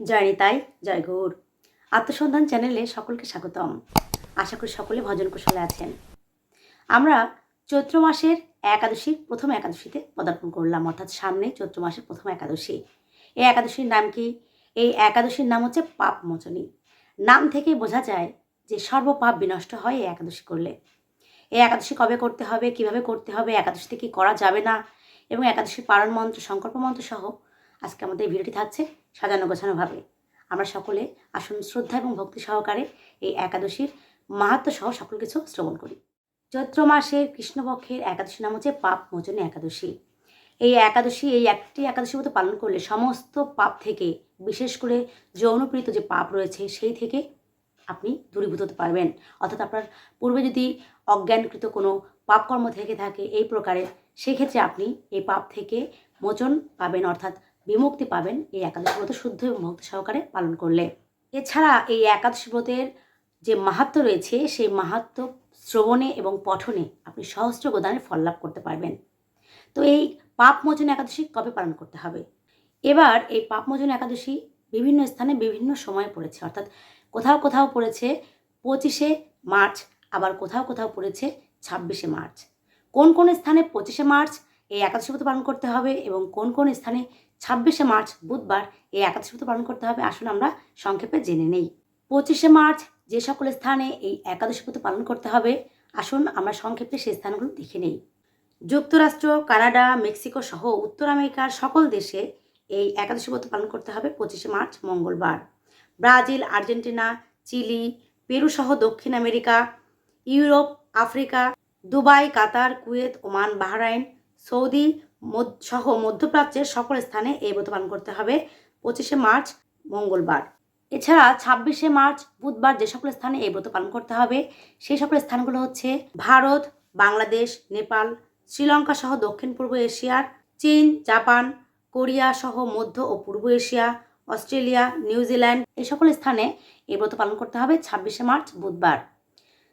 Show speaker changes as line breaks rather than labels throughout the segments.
জয় নিতাই জয় গৌর আত্মসন্ধান চ্যানেলে সকলকে স্বাগতম। আশা করি সকলে ভজন কুশলে আছেন। আমরা চৈত্র মাসের একাদশীর প্রথম একাদশীতে পদার্পণ করলাম। অর্থাৎ সামনে চৈত্র মাসের প্রথম একাদশী। এই একাদশীর নাম কি? এই একাদশীর নাম হচ্ছে পাপ মোচনী। নাম থেকে বোঝা যায় যে সর্বপাপ বিনষ্ট হয় এই একাদশী করলে। এই একাদশী কবে করতে হবে, কীভাবে করতে হবে, একাদশীতে কি করা যাবে না? এবং একাদশীর পারণ মন্ত্র, সংকল্প মন্ত্র সহ আজকে আমাদের ভিডিওটি থাকছে। সাজানো গোছানোভাবে আমরা সকলে আসুন শ্রদ্ধা এবং ভক্তি সহকারে এই একাদশীর মাহাত্ম সহ সকল কিছু শ্রবণ করি। চৈত্র মাসের কৃষ্ণপক্ষের একাদশী নাম হচ্ছে পাপ মোচনী একাদশী। এই একাদশী, এই একটি একাদশী মতো পালন করলে সমস্ত পাপ থেকে, বিশেষ করে যৌনপ্রীত যে পাপ রয়েছে, সেই থেকে আপনি দূরীভূত হতে পারবেন। অর্থাৎ আপনার পূর্বে যদি অজ্ঞানকৃত কোনো পাপকর্ম থেকে থাকে এই প্রকারের সেক্ষেত্রে আপনি এই পাপ থেকে মোচন পাবেন। অর্থাৎ বিমুক্তি পাবেন এই একাদশী ব্রত শুদ্ধ এবং ভক্তি সহকারে পালন করলে। এছাড়া এই একাদশী ব্রতের যে মাহাত্ম রয়েছে, সেই মাহাত্ম শ্রবণে এবং পঠনে আপনি সহস্র গোদানের ফল লাভ করতে পারবেন। তো এই পাপ মোচন একাদশী কবে পালন করতে হবে? এবার এই পাপ মোচন একাদশী বিভিন্ন স্থানে বিভিন্ন সময়ে পড়েছে। অর্থাৎ কোথাও কোথাও পড়েছে পঁচিশে মার্চ, আবার কোথাও কোথাও পড়েছে ছাব্বিশে মার্চ। কোন কোন স্থানে পঁচিশে মার্চ এই একাদশী ব্রত পালন করতে হবে এবং কোন কোন স্থানে ছাব্বিশে মার্চ, বুধবার এই একাদশী ব্রত পালন করতে হবে। আসুন আমরা সংক্ষেপে জেনে নেই। পঁচিশে মার্চ, যে সকল স্থানে এই একাদশী ব্রত পালন করতে হবে, আসুন আমরা সংক্ষেপে সেই স্থানগুলো দেখে নেই। যুক্তরাষ্ট্র, কানাডা, মেক্সিকো সহ উত্তর আমেরিকার সকল দেশে এই একাদশী ব্রত পালন করতে হবে পঁচিশে মার্চ, মঙ্গলবার। ব্রাজিল, আর্জেন্টিনা, চিলি, পেরু সহ দক্ষিণ America, Europe, Africa, Dubai, Qatar, Kuwait, Oman, Bahrain, Saudi সহ মধ্যপ্রাচ্যের সকল স্থানে এই ব্রত পালন করতে হবে। পঁচিশে মার্চ, মঙ্গলবার। এছাড়া ছাব্বিশে মার্চ, বুধবার যে সকল স্থানে এই ব্রত পালন করতে হবে, সেই সকল স্থানগুলো হচ্ছে ভারত, বাংলাদেশ, নেপাল, শ্রীলঙ্কা সহ দক্ষিণ পূর্ব এশিয়ার চীন, জাপান, কোরিয়া সহ মধ্য ও পূর্ব এশিয়া, অস্ট্রেলিয়া নিউজিল্যান্ড এই সকল স্থানে এই ব্রত পালন করতে হবে ছাব্বিশে মার্চ, বুধবার।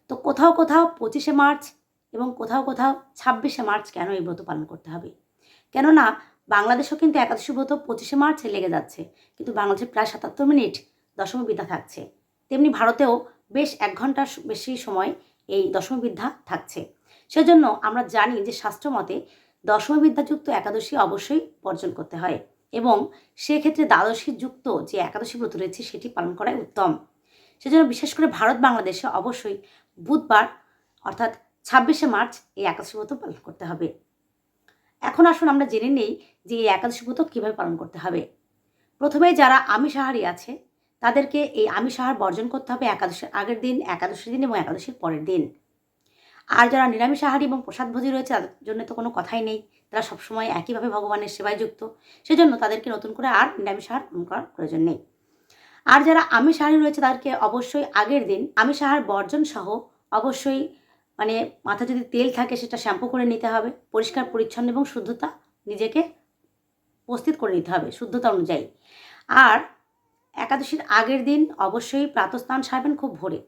তো কোথাও কোথাও পঁচিশে মার্চ এবং কোথাও কোথাও ছাব্বিশে মার্চ কেন এই ব্রত পালন করতে হবে? কেননা বাংলাদেশেও কিন্তু একাদশী ব্রত পঁচিশে মার্চে লেগে যাচ্ছে, কিন্তু বাংলাদেশে প্রায় সাতাত্তর মিনিট দশম বিদ্যা থাকছে। তেমনি ভারতেও বেশ এক ঘণ্টার বেশি সময় এই দশম বিদ্যা থাকছে। সেজন্য আমরা জানি যে শাস্ত্র মতে দশম বিদ্যাযুক্ত একাদশী অবশ্যই বর্জন করতে হয় এবং সেক্ষেত্রে দ্বাদশী যুক্ত যে একাদশী ব্রত রয়েছে সেটি পালন করাই উত্তম। সেজন্য বিশেষ করে ভারত বাংলাদেশে অবশ্যই বুধবার অর্থাৎ ছাব্বিশে মার্চ এই একাদশী ব্রত পালন করতে হবে। এখন আসুন আমরা জেনে নেই যে এই একাদশী ব্রত কীভাবে পালন করতে হবে। প্রথমে যারা আমিষাহারী আছে, তাদেরকে এই আমিষাহার বর্জন করতে হবে একাদশীর আগের দিন, একাদশীর দিন এবং একাদশীর পরের দিন। আর যারা নিরামিষাহারী এবং প্রসাদভোজী রয়েছে, তাদের জন্য তো কোনো কথাই নেই। তারা সবসময় একইভাবে ভগবানের সেবায় যুক্ত। সেজন্য তাদেরকে নতুন করে আর নিরামিষাহার গ্রহণ করার প্রয়োজন নেই। আর যারা আমিষাহারী রয়েছে, তাদেরকে অবশ্যই আগের দিন আমিষাহার বর্জন সহ অবশ্যই মানে মাথা যদি তেল থাকে সেটা শ্যাম্পু করে নিতে হবে, পরিষ্কার, পরিচ্ছন্ন এবং শুদ্ধতা নিজেকে উপস্থিত করে নিতে হবে শুদ্ধতা অনুযায়ী। আর একাদশীর আগের দিন অবশ্যই প্রাতস্নান সারবেন খুব ভোরে।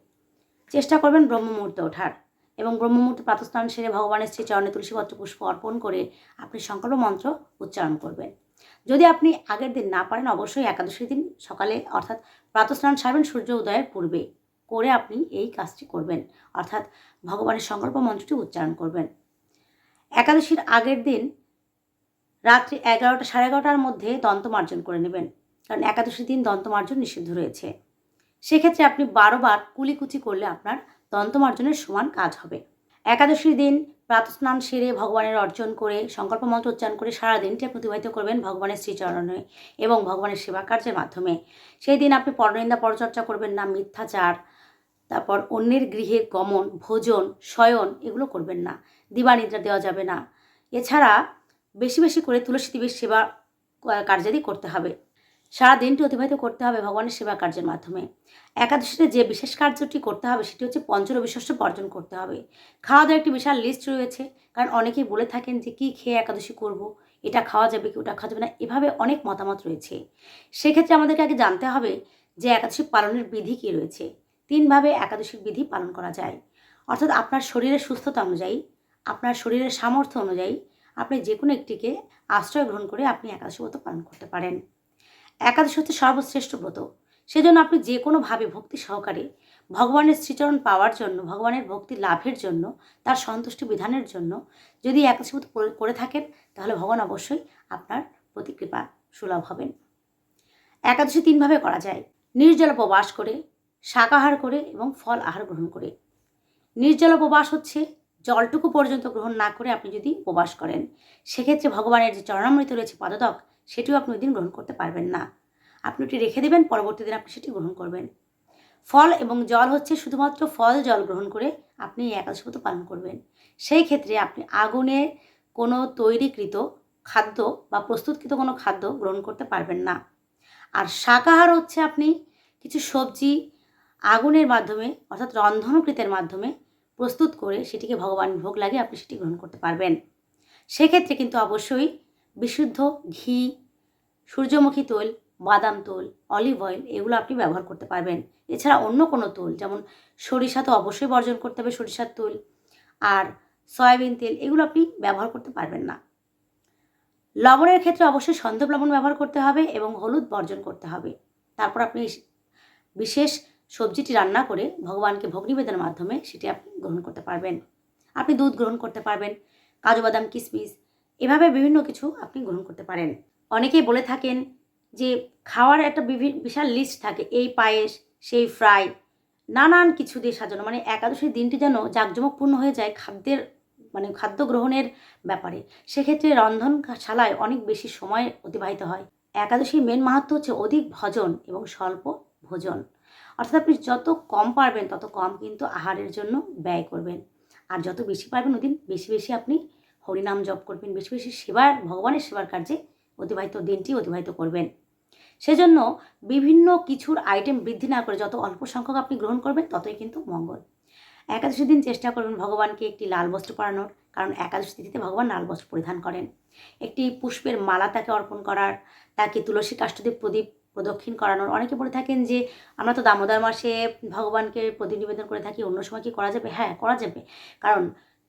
চেষ্টা করবেন ব্রহ্ম মুহূর্তে ওঠার এবং ব্রহ্ম মুহূর্তে প্রাতস্নান সেরে ভগবানের শ্রী চরণে তুলসীপত্র পুষ্প অর্পণ করে আপনি সংকল্প মন্ত্র উচ্চারণ করবেন। যদি আপনি আগের দিন না পারেন, অবশ্যই একাদশীর দিন সকালে অর্থাৎ প্রাতস্নান সারবেন সূর্য উদয়ের পূর্বে। করে আপনি এই কাজটি করবেন। অর্থাৎ ভগবানের সংকল্প মন্ত্রটি উচ্চারণ করবেন। একাদশীর আগের দিন রাত্রি এগারোটা, সাড়ে এগারোটার মধ্যে দন্তমার্জন করে নেবেন। কারণ একাদশীর দিন দন্তমার্জন নিষিদ্ধ রয়েছে। সেক্ষেত্রে আপনি বারোবার কুলিকুচি করলে আপনার দন্তমার্জনের সমান কাজ হবে। একাদশীর দিন প্রাতস্নান সেরে ভগবানের অর্জন করে, সংকল্প মন্ত্র উচ্চারণ করে সারা দিনটি আপনি অতিবাহিত করবেন ভগবানের শ্রীচরণে এবং ভগবানের সেবা কার্যের মাধ্যমে। সেই দিন আপনি পরনিন্দা পরচর্চা করবেন না, মিথ্যাচার তারপর অন্যের গৃহে গমন, ভোজন, শয়ন এগুলো করবেন না। দিবানিদ্রা দেওয়া যাবে না। এছাড়া বেশি বেশি করে তুলসী দেবীর সেবা কার্যাদি করতে হবে। সারা দিনটি অতিবাহিত করতে হবে ভগবানের সেবা কার্যের মাধ্যমে। একাদশীতে যে বিশেষ কার্যটি করতে হবে সেটি হচ্ছে পঞ্চরবিশস্য বর্জন করতে হবে। খাওয়া দাওয়ার একটি বিশাল লিস্ট রয়েছে। কারণ অনেকেই বলে থাকেন যে কী খেয়ে একাদশী করব, এটা খাওয়া যাবে কি, ওটা খাওয়া যাবে না, এভাবে অনেক মতামত রয়েছে। সেক্ষেত্রে আমাদেরকে আগে জানতে হবে যে একাদশী পালনের বিধি কী রয়েছে। তিনভাবে একাদশীর বিধি পালন করা যায়। অর্থাৎ আপনার শরীরের সুস্থতা অনুযায়ী, আপনার শরীরের সামর্থ্য অনুযায়ী আপনি যে কোনো একটিকে আশ্রয় গ্রহণ করে আপনি একাদশী ব্রত পালন করতে পারেন। একাদশ হচ্ছে সর্বশ্রেষ্ঠ ব্রত। সেজন্য আপনি যে কোনোভাবে ভক্তি সহকারে ভগবানের শ্রীচরণ পাওয়ার জন্য, ভগবানের ভক্তি লাভের জন্য, তার সন্তুষ্টি বিধানের জন্য যদি একাদশী ব্রত করে- থাকেন, তাহলে ভগবান অবশ্যই আপনার প্রতি কৃপা সুলভ হবেন। একাদশী তিনভাবে করা যায়। নির্জল উপবাস করে শাকাহার করে এবং ফল আহার গ্রহণ করে। নির্জল উপবাস হচ্ছে জলটুকু পর্যন্ত গ্রহণ না করে আপনি যদি উপবাস করেন। সেক্ষেত্রে ভগবানের যে চরণামৃত রয়েছে পদতক সেটিও আপনি ওই দিন গ্রহণ করতে পারবেন না। আপনি ওটি রেখে দেবেন, পরবর্তী দিন আপনি সেটি গ্রহণ করবেন। ফল এবং জল হচ্ছে শুধুমাত্র ফল জল গ্রহণ করে আপনি এই একাদশী পালন করবেন। সেই ক্ষেত্রে আপনি আগুনে কোনো তৈরিকৃত খাদ্য বা প্রস্তুতকৃত কোনো খাদ্য গ্রহণ করতে পারবেন না। আর শাকাহার হচ্ছে আপনি কিছু সবজি আগুনের মাধ্যমে, অর্থাৎ রন্ধনকৃতের মাধ্যমে প্রস্তুত করে সেটিকে ভগবান ভোগ লাগিয়ে আপনি সেটি গ্রহণ করতে পারবেন। সেক্ষেত্রে কিন্তু অবশ্যই বিশুদ্ধ ঘি, সূর্যমুখী তৈল, বাদাম তৈল, অলিভ অয়েল এগুলো আপনি ব্যবহার করতে পারবেন। এছাড়া অন্য কোনো তৈল, যেমন সরিষা তো অবশ্যই বর্জন করতে হবে সরিষার তৈল, আর সয়াবিন তেল এগুলো আপনি ব্যবহার করতে পারবেন না। লবণের ক্ষেত্রে অবশ্যই সন্দব লবণ ব্যবহার করতে হবে এবং হলুদ বর্জন করতে হবে। তারপর আপনি বিশেষ সবজিটি রান্না করে ভগবানকে ভোগ নিবেদনের মাধ্যমে সেটি আপনি গ্রহণ করতে পারবেন। আপনি দুধ গ্রহণ করতে পারবেন, কাজু বাদাম কিশমিশ এভাবে বিভিন্ন কিছু আপনি গ্রহণ করতে পারেন। অনেকেই বলে থাকেন যে খাওয়ার একটা বিভি- বিশাল লিস্ট থাকে, এই পায়েস, সেই ফ্রাই নানান কিছু দিয়ে সাজানো মানে একাদশীর দিনটি যেন জাঁকজমকপূর্ণ হয়ে যায় খাদ্যের মানে খাদ্য গ্রহণের ব্যাপারে। সেক্ষেত্রে রন্ধনশালায় অনেক বেশি সময় অতিবাহিত হয়। একাদশীর মেন মাহাত্ম হচ্ছে অধিক ভজন এবং স্বল্প ভোজন। অর্থাৎ আপনি যত কম পারবেন, তত কম কিন্তু আহারের জন্য ব্যয় করবেন। আর যত বেশি পারবেন ওদিন বেশি বেশি আপনি হরিনাম জপ করবেন, বেশি বেশি সেবার, ভগবানের সেবার কার্যে অতিবাহিত দিনটি অতিবাহিত করবেন। সেজন্য বিভিন্ন কিছুর আইটেম বৃদ্ধি না করে যত অল্প সংখ্যক আপনি গ্রহণ করবেন, ততই কিন্তু মঙ্গল। একাদশী দিন চেষ্টা করবেন ভগবানকে একটি লাল বস্ত্র পরানোর, কারণ একাদশী তিথিতে ভগবান লাল বস্ত্র পরিধান করেন। একটি পুষ্পের মালা তাকে অর্পণ করার, তাকে তুলসী কাষ্ঠদেব প্রদীপ প্রদক্ষিণ করানোর। অনেকে বলে থাকেন যে, আমরা তো দামোদর মাসে ভগবানকে প্রদীপ নিবেদন করে থাকি, অন্য সময় কি করা যাবে? হ্যাঁ করা যাবে। কারণ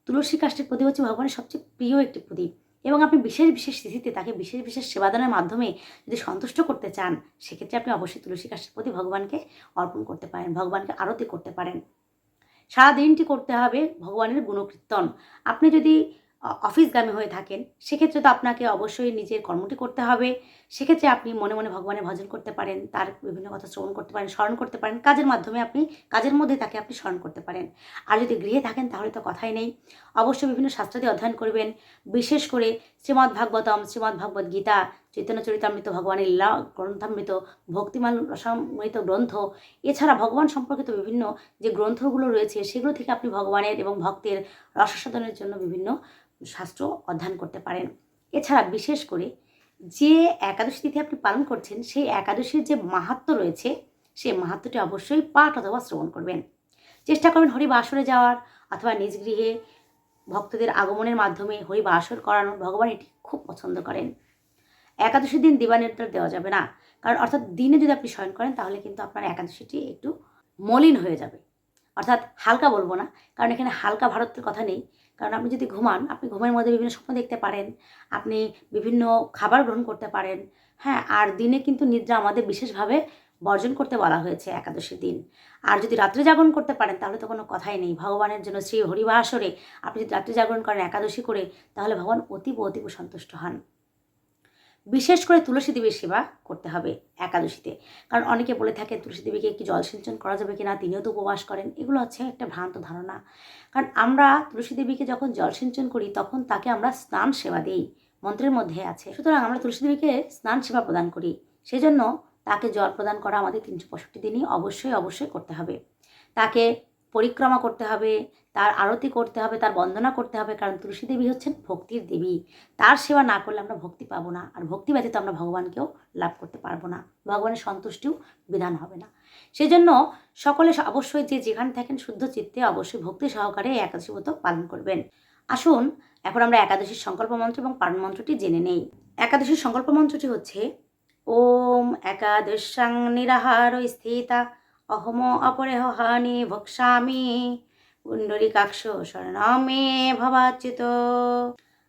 তুলসী কাষ্ঠের প্রদীপ হচ্ছে ভগবানের সবচেয়ে প্রিয় একটি প্রদীপ। এবং আপনি বিশেষ বিশেষ তিথিতে তাকে বিশেষ বিশেষ সেবাদানের মাধ্যমে যদি সন্তুষ্ট করতে চান, সেক্ষেত্রে আপনি অবশ্যই তুলসী কাষ্ঠের প্রতি ভগবানকে অর্পণ করতে পারেন, ভগবানকে আরতি করতে পারেন। সারা দিনটি করতে হবে ভগবানের গুণকীর্তন। আপনি যদি অফিসগামী হয়ে থাকেন, সেক্ষেত্রে তো আপনাকে অবশ্যই নিজের কর্মটি করতে হবে। সেক্ষেত্রে আপনি মনে মনে ভগবানের ভজন করতে পারেন, তার বিভিন্ন কথা শ্রবণ করতে পারেন, স্মরণ করতে পারেন, কাজের মাধ্যমে আপনি, কাজের মধ্যে তাকে আপনি স্মরণ করতে পারেন। আর যদি গৃহে থাকেন তাহলে তো কথাই নেই। অবশ্যই বিভিন্ন শাস্ত্রাদি অধ্যয়ন করবেন, বিশেষ করে শ্রীমদ্ ভাগবতম শ্রীমদ্ ভাগবত গীতা চৈতন্য চরিতামৃত ভগবানের লীলা, গ্রন্থামৃত, ভক্তিমান রসামৃত গ্রন্থ, এছাড়া ভগবান সম্পর্কিত বিভিন্ন যে গ্রন্থগুলো রয়েছে, সেগুলো থেকে আপনি ভগবানের এবং ভক্তের রসসাধনের জন্য বিভিন্ন শাস্ত্র অধ্যয়ন করতে পারেন। এছাড়া বিশেষ করে যে একাদশী তিথি আপনি পালন করছেন, সেই একাদশীর যে মাহাত্ম রয়েছে, সেই মাহাত্মটি অবশ্যই পাঠ অথবা শ্রবণ করবেন। চেষ্টা করবেন হরি বাসরে যাওয়ার অথবা নিজ গৃহে ভক্তদের আগমনের মাধ্যমে হরি বাসর করানোর ভগবান এটি খুব পছন্দ করেন। একাদশীর দিন দিবানির্দেশ দেওয়া যাবে না। কারণ অর্থাৎ দিনে যদি আপনি শয়ন করেন, তাহলে কিন্তু আপনার একাদশীটি একটু মলিন হয়ে যাবে। অর্থাৎ হালকা বলব না, কারণ এখানে হালকা ভারতের কথা নেই। কারণ আপনি যদি ঘুমান, আপনি ঘুমের মধ্যে বিভিন্ন স্বপ্ন দেখতে পারেন, আপনি বিভিন্ন খাবার গ্রহণ করতে পারেন হ্যাঁ আর দিনে কিন্তু নিদ্রা আমাদের বিশেষভাবে বর্জন করতে বলা হয়েছে একাদশীর দিন। আর যদি রাত্রে জাগরণ করতে পারেন, তাহলে তো কোনো কথাই নেই। ভগবানের জন্য শ্রী হরিবাসরে আপনি যদি রাত্রে জাগরণ করেন একাদশী করে, তাহলে ভগবান অতীব অতীব সন্তুষ্ট হন। বিশেষ করে তুলসী দেবীর সেবা করতে হবে একাদশীতে। কারণ অনেকে বলে থাকেন তুলসী দেবীকে কি জল সিঞ্চন করা যাবে কিনা, তিনিও তো উপবাস করেন। এগুলো হচ্ছে একটা ভ্রান্ত ধারণা। কারণ আমরা তুলসী দেবীকে যখন জল সিঞ্চন করি, তখন তাকে আমরা স্নান সেবা দিই, মন্ত্রের মধ্যে আছে। সুতরাং আমরা তুলসী দেবীকে স্নান সেবা প্রদান করি। সেজন্য তাকে জল প্রদান করা আমাদের তিনশো পঁয়ষট্টি দিনই অবশ্যই অবশ্যই করতে হবে। তাকে পরিক্রমা করতে হবে, তার আরতি করতে হবে, তার বন্দনা করতে হবে, কারণ তুলসী দেবী হচ্ছেন ভক্তির দেবী। তার সেবা না করলে আমরা ভক্তি পাবো না, আর ভক্তি ব্যতীত আমরা ভগবানকেও লাভ করতে পারব না। ভগবানের সন্তুষ্টিও বিধান হবে না। সেই জন্য সকলে অবশ্যই যে যেখানে থাকেন শুদ্ধ চিত্তে অবশ্যই ভক্তি সহকারে একাদশী ব্রত পালন করবেন। আসুন, এখন আমরা একাদশীর সংকল্প মন্ত্র এবং পালন মন্ত্রটি জেনে নেই। একাদশীর সংকল্প মন্ত্রটি হচ্ছে, ওম একাদশাং নিরাহার স্থিতা অহম অপরেহ হানি ভক্ষামি পুণ্ডরিকাক্ষ শরণমে ভবাচ্যুত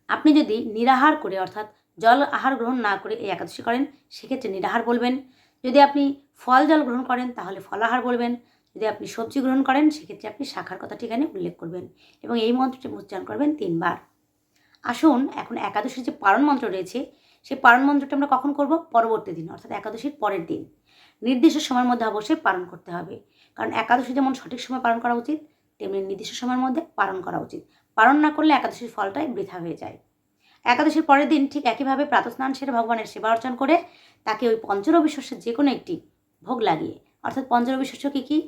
আপনি যদি নিরাহার করে, অর্থাৎ জল আহার গ্রহণ না করে এই একাদশী করেন, সেক্ষেত্রে নিরাহার বলবেন। যদি আপনি ফল জল গ্রহণ করেন, তাহলে ফলাহার বলবেন। যদি আপনি সবজি গ্রহণ করেন, সেক্ষেত্রে আপনি শাখার কথা ঠিকানে উল্লেখ করবেন এবং এই মন্ত্রটি উচ্চারণ করবেন তিনবার। আসুন, এখন একাদশীর যে পারণ মন্ত্র রয়েছে, সেই পারণ মন্ত্রটা আমরা কখন করব? পরবর্তী দিন, অর্থাৎ একাদশীর পরের দিন। নির্দিষ্ট সময়ের মধ্যে অবশ্যই পালন করতে হবে। কারণ একাদশী যেমন সঠিক সময় পালন করা উচিত, তেমনি নির্দিষ্ট সময়ের মধ্যে পালন করা উচিত। পালন না করলে একাদশীর ফলটাই বৃথা হয়ে যায়। একাদশীর পরের দিন ঠিক একইভাবে প্রাতস্নান সেরে ভগবানের সেবা অর্চন করে তাকে ওই পঞ্চরবি শস্যের যে কোনো একটি ভোগ লাগিয়ে, অর্থাৎ পঞ্চরবি শস্য কী কী?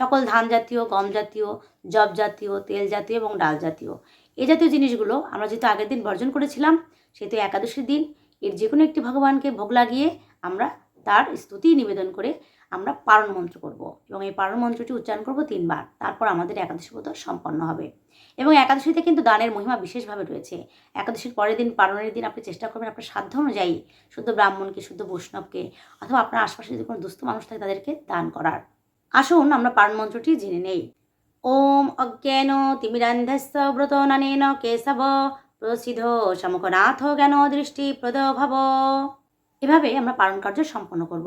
সকল ধান জাতীয়, গম জাতীয় জব জাতীয়, তেল জাতীয় এবং ডাল জাতীয়। এই জাতীয় জিনিসগুলো আমরা যেহেতু আগের দিন বর্জন করেছিলাম, সেহেতু একাদশীর দিন এর যে কোনো একটি ভগবানকে ভোগ লাগিয়ে আমরা তার স্তুতি নিবেদন করে আমরা পারণ মন্ত্র করব। এবং এই পারণ মন্ত্রটি উচ্চারণ করব তিনবার। তারপর আমাদের একাদশী ব্রত সম্পন্ন হবে। এবং একাদশীতে কিন্তু দানের মহিমা বিশেষভাবে রয়েছে। একাদশীর পরের দিন পালনের দিন আপনি চেষ্টা করবেন আপনার সাধ্য অনুযায়ী শুদ্ধ ব্রাহ্মণকে, শুদ্ধ বৈষ্ণবকে অথবা আপনার আশপাশে যদি কোনো দুস্থ মানুষ থাকে তাদেরকে দান করার। আসুন আমরা পারণ মন্ত্রটি জেনে নেই। ওম অজ্ঞান তিমিরান্ধস্য ব্রত নানেন কেশব। প্রসিদ্ধ সমুখনাথ জ্ঞান দৃষ্টি প্রদভব এভাবে আমরা পালন কার্য সম্পন্ন করব।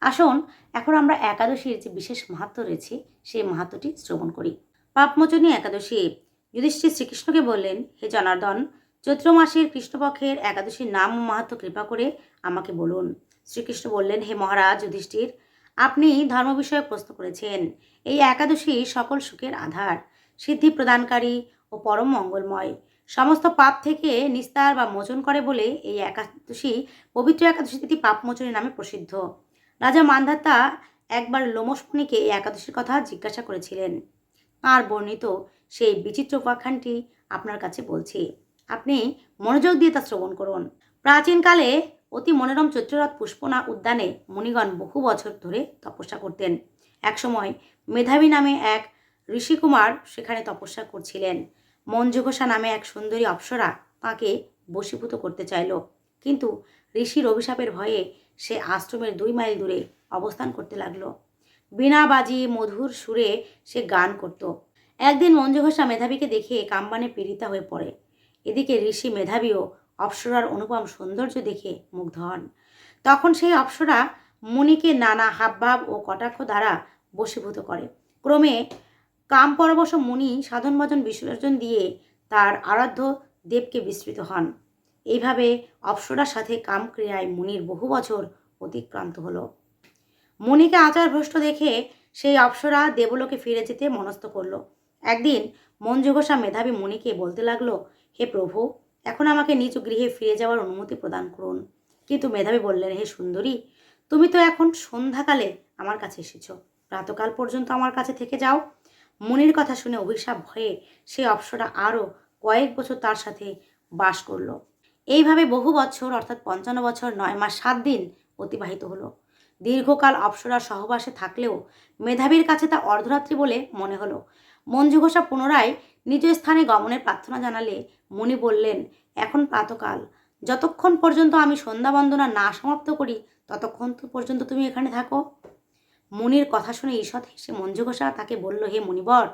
আসুন, এখন আমরা একাদশীর যে বিশেষ মাহাত্ম রয়েছে, সেই মাহাত্মটি শ্রবণ করি। পাপমোচনী একাদশী। যুধিষ্ঠির শ্রীকৃষ্ণকে বললেন, হে জনার্দন, চৈত্র মাসের কৃষ্ণপক্ষের একাদশীর নাম ও মাহাত্ম কৃপা করে আমাকে বলুন। শ্রীকৃষ্ণ বললেন, হে মহারাজ, যুধিষ্ঠির, আপনি ধর্ম বিষয়ে প্রশ্ন করেছেন। এই একাদশী সকল সুখের আধার। সিদ্ধি প্রদানকারী ও পরম মঙ্গলময়। সমস্ত পাপ থেকে নিস্তার বা মোচন করে বলে এই একাদশী, পবিত্র একাদশী তিথি পাপমোচনী নামে প্রসিদ্ধ। রাজা মান্ধাতা একবার লোমসমণিকে এই একাদশীর কথা জিজ্ঞাসা করেছিলেন। তাঁর বর্ণিত সেই বিচিত্র উপাখ্যানটি আপনার কাছে বলছি। আপনি মনোযোগ দিয়ে তা শ্রবণ করুন। প্রাচীনকালে অতি মনোরম চৈত্ররথ পুষ্পনা উদ্যানে মুনিগণ বহু বছর ধরে তপস্যা করতেন। একসময় মেধাবী নামে এক ঋষিকুমার সেখানে তপস্যা করছিলেন। মঞ্জুঘোষা নামে এক সুন্দরী অপ্সরা তাকে বশীভূত করতে চাইল। কিন্তু ঋষির অভিশাপের ভয়ে সে আশ্রমের দুই মাইল দূরে অবস্থান করতে লাগল। বিনা বাজি, মধুর সুরে সে গান করত। একদিন মঞ্জুঘোষা মেধাবীকে দেখে কাম্বানে পীড়িতা হয়ে পড়ে। এদিকে ঋষি মেধাবীও অপ্সরার অনুপম সৌন্দর্য দেখে মুগ্ধ হন। তখন সেই অপ্সরা মুনিকে নানা হাবভাব ও কটাক্ষ দ্বারা বশীভূত করে। ক্রমে কাম পরবশ মুনি সাধন ভজন বিসর্জন দিয়ে তার আরাধ্য দেবকে বিস্তৃত হন। এইভাবে অপ্সরার সাথে কামক্রিয়ায় মুনির বহু বছর অতিক্রান্ত হলো। মুনিকে আচার ভ্রষ্ট দেখে সেই অপ্সরা দেবলোকে ফিরে যেতে মনস্থ করল। একদিন মঞ্জুঘোষা মেধাবী মুনিকে বলতে লাগল, হে প্রভু, এখন আমাকে নিজ গৃহে ফিরে যাওয়ার অনুমতি প্রদান করুন। কিন্তু মেধাবী বললেন, হে সুন্দরী, তুমি তো এখন সন্ধ্যাকালে আমার কাছে এসেছ। প্রাতকাল পর্যন্ত আমার কাছে থেকে যাও। মুনির কথা শুনে অভিশাপ ভয়ে সে অপ্সরা আরও কয়েক বছর তার সাথে বাস করল। এইভাবে বহু বছর, অর্থাৎ পঞ্চান্ন বছর, নয় মাস, সাত দিন অতিবাহিত হলো। দীর্ঘকাল অপ্সরার সহবাসে থাকলেও মেধাবীর কাছে তা অর্ধরাত্রি বলে মনে হলো। মঞ্জু ঘোষা পুনরায় নিজ স্থানে গমনের প্রার্থনা জানালে মুনি বললেন, এখন প্রাতকাল। যতক্ষণ পর্যন্ত আমি সন্ধ্যা বন্দনা না সমাপ্ত করি, ততক্ষণ পর্যন্ত তুমি এখানে থাকো। মুনির কথা শুনে ঈষৎ হেসে মঞ্জু ঘোষা তাকে বলল, হে মুনিবর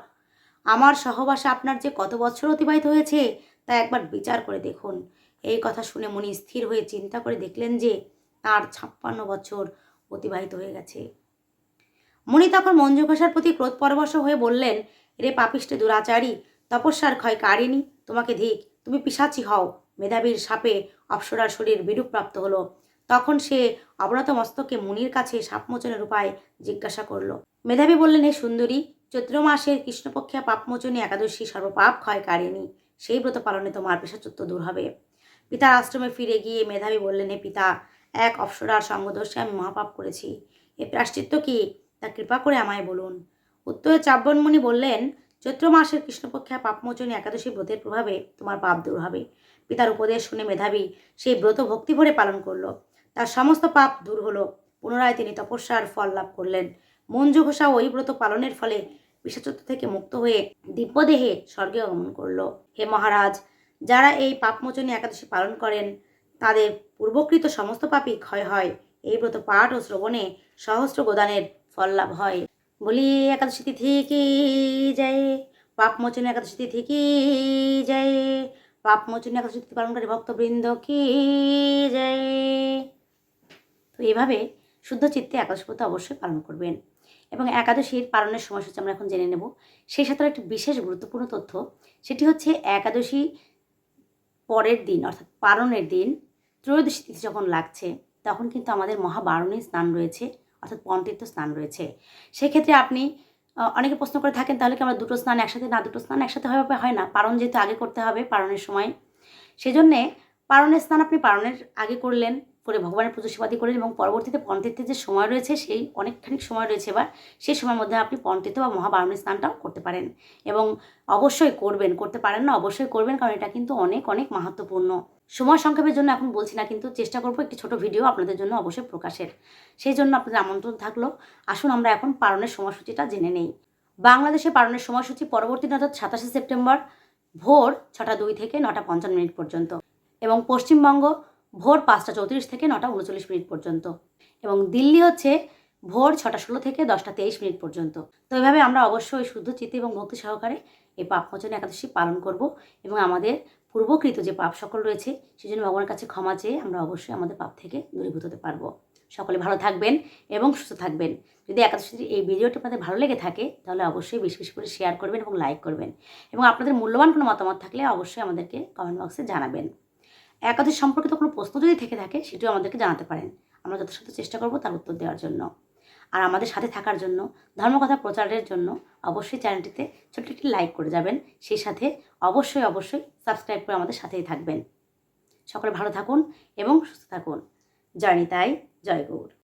আমার সহবাসে আপনার যে কত বছর অতিবাহিত হয়েছে, তা একবার বিচার করে দেখুন। এই কথা শুনে মুনি স্থির হয়ে চিন্তা করে দেখলেন যে তার ছাপ্পান্ন বছর অতিবাহিত হয়ে গেছে। মুনি তখন মঞ্জু ঘোষার প্রতি ক্রোধ পরবশ হয়ে বললেন, রে পাপিষ্টে দুরাচারী, তপস্যার ক্ষয় কারিনি? তোমাকে ধিক তুমি পিসাচি হও। মেধাবীর সাপে অপ্সরার শরীর বিরূপ প্রাপ্ত হলো। তখন সে অবনত মস্তকে মুনির কাছে সাপমোচনের উপায় জিজ্ঞাসা করল। মেধাবী বললেন, হে সুন্দরী, চৈত্র মাসের কৃষ্ণপক্ষে পাপমোচনী একাদশী সর্বপাপ ক্ষয় কারেনি সেই ব্রত পালনে তোমার পেশাচত্ব দূর হবে। পিতার আশ্রমে ফিরে গিয়ে মেধাবী বললেন, হে পিতা, এক অপ্সরার সঙ্গদর্শে আমি মহাপাপ করেছি। এ প্রাশ্চিত্য কি? তা কৃপা করে আমায় বলুন। উত্তরে চাব্বনমণি বললেন, চৈত্র মাসের কৃষ্ণপক্ষে পাপমোচনী একাদশী ব্রতের প্রভাবে তোমার পাপ দূর হবে। পিতার উপদেশ শুনে মেধাবী সেই ব্রত ভক্তি ভরে পালন করল। তার সমস্ত পাপ দূর হলো। পুনরায় তিনি তপস্যার ফল লাভ করলেন। মঞ্জু ঘোষা ওই ব্রত পালনের ফলে বিষাচত্ব থেকে মুক্ত হয়ে দিব্যদেহে স্বর্গে গমন করল। হে মহারাজ, যারা এই পাপমোচনী একাদশী পালন করেন, তাদের পূর্বকৃত সমস্ত পাপই ক্ষয় হয়। এই ব্রত পাঠ ও শ্রবণে সহস্র গোদানের ফল লাভ হয়। বলি, একাদশী তিথি কি যায় পাপমোচনী একাদশী তিথি কি যায় পাপ মোচন একাদশী পালনকারী ভক্তবৃন্দ কি তো এইভাবে শুদ্ধ চিত্তে একাদশী ব্রত অবশ্যই পালন করবেন। এবং একাদশীর পালনের সময়সূচি আমরা এখন জেনে নেব। সেই সাথে একটি বিশেষ গুরুত্বপূর্ণ তথ্য, সেটি হচ্ছে একাদশী পরের দিন, অর্থাৎ পালনের দিন, ত্রয়োদশী তিথি যখন লাগছে, তখন কিন্তু আমাদের মহাবারণী স্নান রয়েছে, অর্থাৎ পণ্ডিত স্নান রয়েছে। সেক্ষেত্রে আপনি অনেকে প্রশ্ন করে থাকেন, তাহলে কি আমরা দুটো স্নান একসাথে, না দুটো স্নান একসাথে হয় হয় না? পারণ যেহেতু আগে করতে হবে পারণের সময়। সেজন্যে পারণের স্নান আপনি পারণের আগে করলেন করে ভগবানের পুজো সেবাদি করলেন এবং পরবর্তীতে পণ্ডিতের যে সময় রয়েছে, সেই অনেকখানি সময় রয়েছে এবার, সেই সময়ের মধ্যে আপনি পণ্ডিত বা মহাবারণী স্নানটাও করতে পারেন। এবং অবশ্যই করবেন, করতে পারেন না, অবশ্যই করবেন, কারণ এটা কিন্তু অনেক অনেক মাহাত্মপূর্ণ সময় সংক্ষেপের জন্য এখন বলছি না, কিন্তু চেষ্টা করব একটি ছোট ভিডিও আপনাদের জন্য অবশ্যই প্রকাশের। সেই জন্য আপনাদের আমন্ত্রণ থাকল। আসুন আমরা এখন পালনের সময়সূচিটা জেনে নেই। বাংলাদেশে পালনের সময়সূচি পরবর্তী অর্থাৎ সাতাশে সেপ্টেম্বর ভোর ছটা দুই থেকে নটা পঞ্চান্ন মিনিট পর্যন্ত। এবং পশ্চিমবঙ্গ ভোর পাঁচটা চৌত্রিশ থেকে নটা উনচল্লিশ মিনিট পর্যন্ত। এবং দিল্লি হচ্ছে ভোর ছটা ষোলো থেকে দশটা তেইশ মিনিট পর্যন্ত। তো এভাবে আমরা অবশ্যই শুদ্ধ চিত্তে এবং ভক্তি সহকারে এই পাপমোচন একাদশী পালন করব এবং আমাদের পূর্বকৃত যে পাপ সকল রয়েছে, সেজন্য ভগবানের কাছে ক্ষমা চেয়ে আমরা অবশ্যই আমাদের পাপ থেকে দূরীভূত হতে পারব। সকলে ভালো থাকবেন এবং সুস্থ থাকবেন। যদি একাদশীর এই ভিডিওটি আপনাদের ভালো লেগে থাকে, তাহলে অবশ্যই বেশি বেশি করে শেয়ার করবেন এবং লাইক করবেন। এবং আপনাদের মূল্যবান কোনো মতামত থাকলে অবশ্যই আমাদেরকে কমেন্ট বক্সে জানাবেন। একাদশী সম্পর্কিত কোনো প্রশ্ন যদি থেকে থাকে, সেটিও আমাদেরকে জানাতে পারেন। আমরা যথাসাধ্য চেষ্টা করব তার উত্তর দেওয়ার জন্য। আর আমাদের সাথে থাকার জন্য, ধর্মকথা প্রচারের জন্য অবশ্যই চ্যানেলটিতে ছোট্ট একটি লাইক করে যাবেন। সেই সাথে অবশ্যই অবশ্যই সাবস্ক্রাইব করে আমাদের সাথেই থাকবেন। সকলে ভালো থাকুন এবং সুস্থ থাকুন। জয় নিতাই জয়